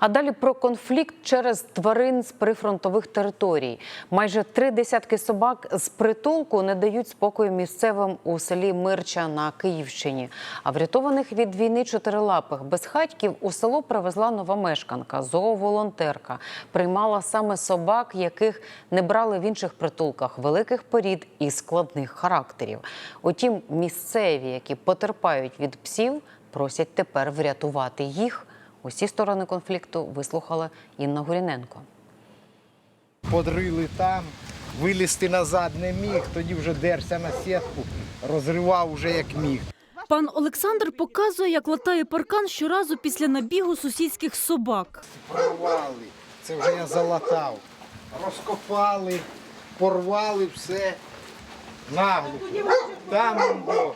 А далі про конфлікт через тварин з прифронтових територій. Майже три десятки собак з притулку не дають спокою місцевим у селі Мирча на Київщині. А врятованих від війни чотирилапих безхатьків у село привезла нова мешканка, зооволонтерка. Приймала саме собак, яких не брали в інших притулках, великих порід і складних характерів. Утім, місцеві, які потерпають від псів, просять тепер врятувати їх. Усі сторони конфлікту вислухала Інна Гуріненко. Подрили там, вилізти назад не міг, тоді вже дерся на сітку, розривав вже як міг. Пан Олександр показує, як латає паркан щоразу після набігу сусідських собак. Порвали, це вже я залатав. Розкопали, порвали все наглухо. Там он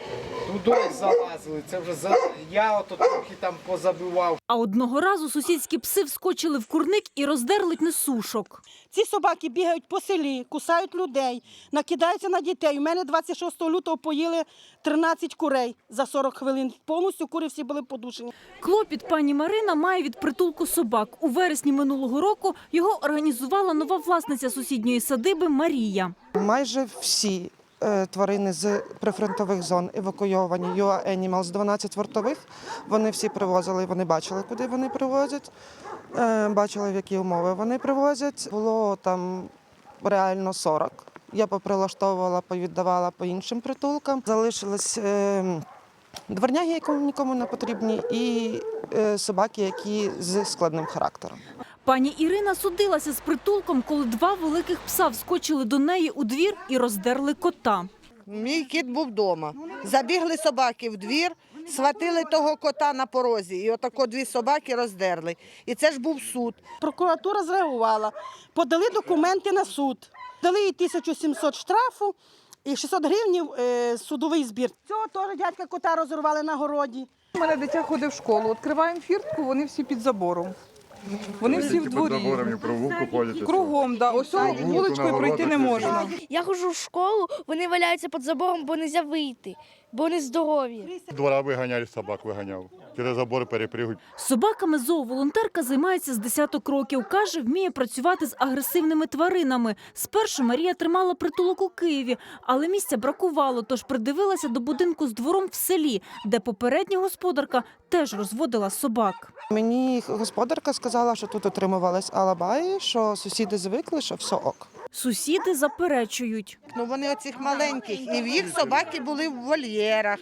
був, залазили. Це вже за... я ото трохи там позабивав. А одного разу сусідські пси вскочили в курник і роздерли несушок. Ці собаки бігають по селі, кусають людей, накидаються на дітей. У мене 26 лютого поїли 13 курей за 40 хвилин. Повністю кури всі були подушені. Клопіт пані Марина має від притулку собак. У вересні минулого року його організувала нова власниця сусідньої садиби Марія. Майже всі тварини з прифронтових зон евакуйовані UA Animals, 12 вартових. Вони всі привозили, вони бачили, куди вони привозять, е, бачили, в які умови вони привозять. Було там реально 40. Я поприлаштовувала, повіддавала по іншим притулкам. Залишились е, дворняги, які нікому не потрібні, і е, собаки, які з складним характером. Пані Ірина судилася з притулком, коли два великих пса вскочили до неї у двір і роздерли кота. Мій кіт був вдома. Забігли собаки в двір, схватили того кота на порозі, і отако дві собаки роздерли. І це ж був суд. Прокуратура зреагувала, подали документи на суд. Дали їй 1700 штрафу і 600 гривень е, судовий збір. Цього теж дядька кота розірвали на городі. У мене дитя ходить в школу. Відкриваємо фіртку, вони всі під забором. Вони всі в дворі. Кругом, да. ось вуличкою пройти не можна. Я ходжу в школу, вони валяються під забором, бо не можна вийти, бо вони здорові. Двора виганяли, собак виганяв. Через забор перепригують. Собаками зооволонтерка займається з десяток років. Каже, вміє працювати з агресивними тваринами. Спершу Марія тримала притулок у Києві, але місця бракувало, тож придивилася до будинку з двором в селі, де попередня господарка теж розводила собак. Мені господарка сказала, що тут утримувались алабаї, що сусіди звикли, що все ок. Сусіди заперечують. Ну вони оцих маленьких, і в їх собаки були в вольєрах.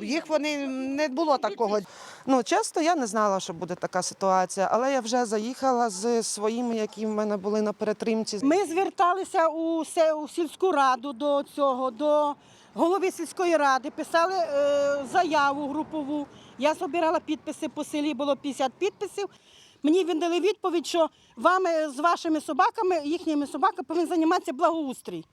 Їх вони не було такого. Ну, чесно, я не знала, що буде така ситуація, але я вже заїхала з своїми, які в мене були на перетримці. Ми зверталися у, се- у сільську раду до цього, до голови сільської ради, писали е, заяву групову. Я збирала підписи по селі, було 50 підписів. Мені він дали відповідь, що вами з вашими собаками, їхніми собаками повинен займатися благоустрій.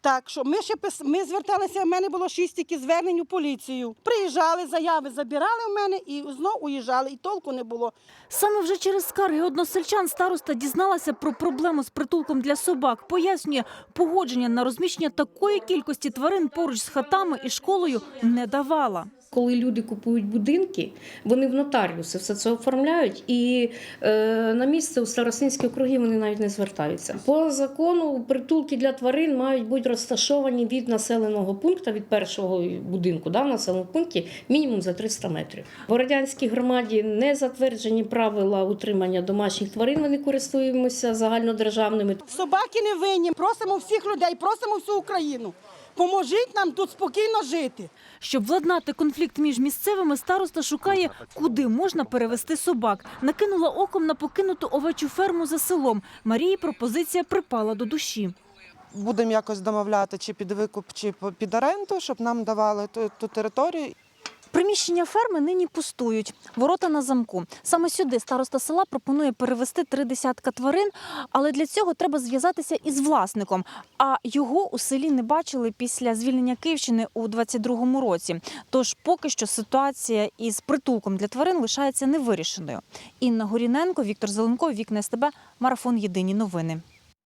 Так що ми ще пис... ми зверталися, в мене було шість тільки звернень у поліцію. Приїжджали, заяви забирали в мене і знов уїжджали, і толку не було. Саме вже через скарги односельчан староста дізналася про проблему з притулком для собак. Пояснює, погодження на розміщення такої кількості тварин поруч з хатами і школою не давала. Коли люди купують будинки, вони в нотаріуси все це оформляють, і е, на місце у старостинські округи вони навіть не звертаються. По закону притулки для тварин мають бути розташовані від населеного пункту, від першого будинку да, в населеному пункті, мінімум за 300 метрів. В радянській громаді не затверджені правила утримання домашніх тварин. Вони користуємося загальнодержавними. Собаки не винні. Просимо всіх людей, просимо всю Україну. Поможіть нам тут спокійно жити. Щоб владнати конфлікт між місцевими, староста шукає, куди можна перевести собак. Накинула оком на покинуту овечу ферму за селом. Марії пропозиція припала до душі. Будемо якось домовляти чи під викуп, чи під оренду, щоб нам давали ту, ту територію. Приміщення ферми нині пустують. Ворота на замку. Саме сюди староста села пропонує перевести три десятка тварин, але для цього треба зв'язатися із власником. А його у селі не бачили після звільнення Київщини у 22-му році. Тож поки що ситуація із притулком для тварин лишається невирішеною. Інна Горіненко, Віктор Зеленко, Вікна СТБ, Марафон Єдині новини.